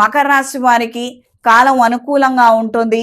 మకర రాశి వారికి కాలం అనుకూలంగా ఉంటుంది.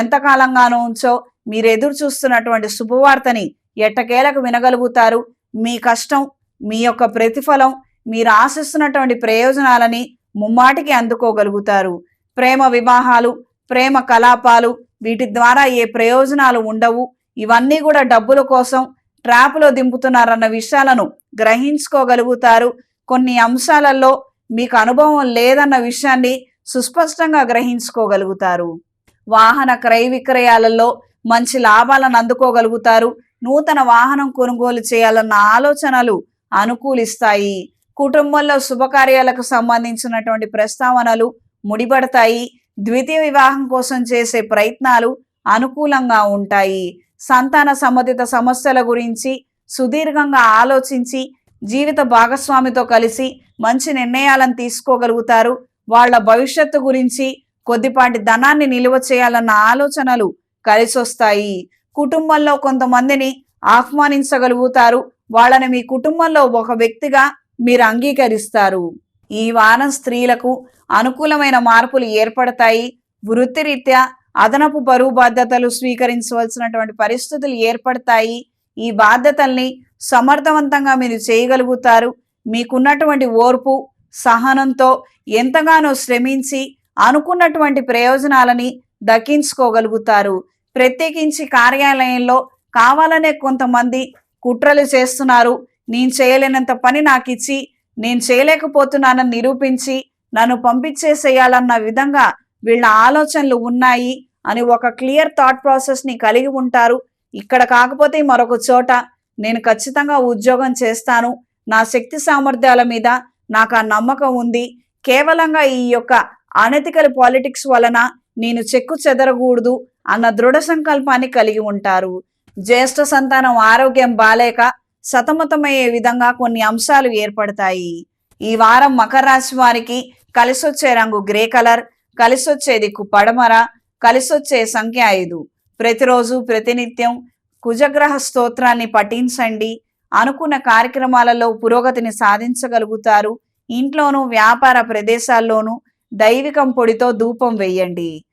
ఎంతకాలంగానో ఉంచో మీరు ఎదురు చూస్తున్నటువంటి శుభవార్తని ఎట్టకేలకు వినగలుగుతారు. మీ కష్టం మీ యొక్క ప్రతిఫలం మీరు ఆశిస్తున్నటువంటి ప్రయోజనాలని ముమ్మాటికి అందుకోగలుగుతారు. ప్రేమ వివాహాలు ప్రేమ కలాపాలు వీటి ద్వారా ఏ ప్రయోజనాలు ఉండవు. ఇవన్నీ కూడా డబ్బుల కోసం ట్రాప్లో దింపుతున్నారన్న విషయాలను గ్రహించుకోగలుగుతారు. కొన్ని అంశాలలో మీకు అనుభవం లేదన్న విషయాన్ని సుస్పష్టంగా గ్రహించుకోగలుగుతారు. వాహన క్రయ విక్రయాలలో మంచి లాభాలను అందుకోగలుగుతారు. నూతన వాహనం కొనుగోలు చేయాలన్న ఆలోచనలు అనుకూలిస్తాయి. కుటుంబంలో శుభకార్యాలకు సంబంధించినటువంటి ప్రస్తావనలు ముడిపడతాయి. ద్వితీయ వివాహం కోసం చేసే ప్రయత్నాలు అనుకూలంగా ఉంటాయి. సంతాన సంబంధిత సమస్యల గురించి సుదీర్ఘంగా ఆలోచించి జీవిత భాగస్వామితో కలిసి మంచి నిర్ణయాలను తీసుకోగలుగుతారు. వాళ్ళ భవిష్యత్తు గురించి కొద్దిపాటి ధనాన్ని నిలువ చేయాలన్న ఆలోచనలు కలిసొస్తాయి. కుటుంబంలో కొంతమందిని ఆహ్వానించగలుగుతారు. వాళ్ళని మీ కుటుంబంలో ఒక వ్యక్తిగా మీరు అంగీకరిస్తారు. ఈ వారం స్త్రీలకు అనుకూలమైన మార్పులు ఏర్పడతాయి. వృత్తిరీత్యా అదనపు బరువు బాధ్యతలు స్వీకరించవలసినటువంటి పరిస్థితులు ఏర్పడతాయి. ఈ బాధ్యతల్ని సమర్థవంతంగా మీరు చేయగలుగుతారు. మీకున్నటువంటి ఓర్పు సహనంతో ఎంతగానో శ్రమించి అనుకున్నటువంటి ప్రయోజనాలని దక్కించుకోగలుగుతారు. ప్రత్యేకించి కార్యాలయంలో కావాలనే కొంతమంది కుట్రలు చేస్తున్నారు. నేను చేయలేనంత పని నాకు ఇచ్చి నేను చేయలేకపోతున్నానని నిరూపించి నన్ను పంపించేసేయాలన్న విధంగా వీళ్ళ ఆలోచనలు ఉన్నాయి అని ఒక క్లియర్ థాట్ ప్రాసెస్ని కలిగి ఉంటారు. ఇక్కడ కాకపోతే మరొక చోట నేను ఖచ్చితంగా ఉద్యోగం చేస్తాను. నా శక్తి సామర్థ్యాల మీద నాకు ఆ నమ్మకం ఉంది. కేవలంగా ఈ యొక్క అనెతికల్ పాలిటిక్స్ వలన నేను చెక్కు చెదరకూడదు అన్న దృఢ సంకల్పాన్ని కలిగి ఉంటారు. జ్యేష్ఠ సంతానం ఆరోగ్యం బాలేక సతమతమయ్యే విధంగా కొన్ని అంశాలు ఏర్పడతాయి. ఈ వారం మకర రాశి వారికి కలిసొచ్చే రంగు గ్రే కలర్ కలిసొచ్చే దిక్కు పడమర కలిసొచ్చే సంఖ్య ఐదు. ప్రతిరోజు ప్రతినిత్యం కుజగ్రహ స్తోత్రాన్ని పఠించండి. అనుకున్న కార్యక్రమాలలో పురోగతిని సాధించగలుగుతారు. ఇంట్లోనూ వ్యాపార ప్రదేశాల్లోనూ దైవికం పొడితో ధూపం వేయండి.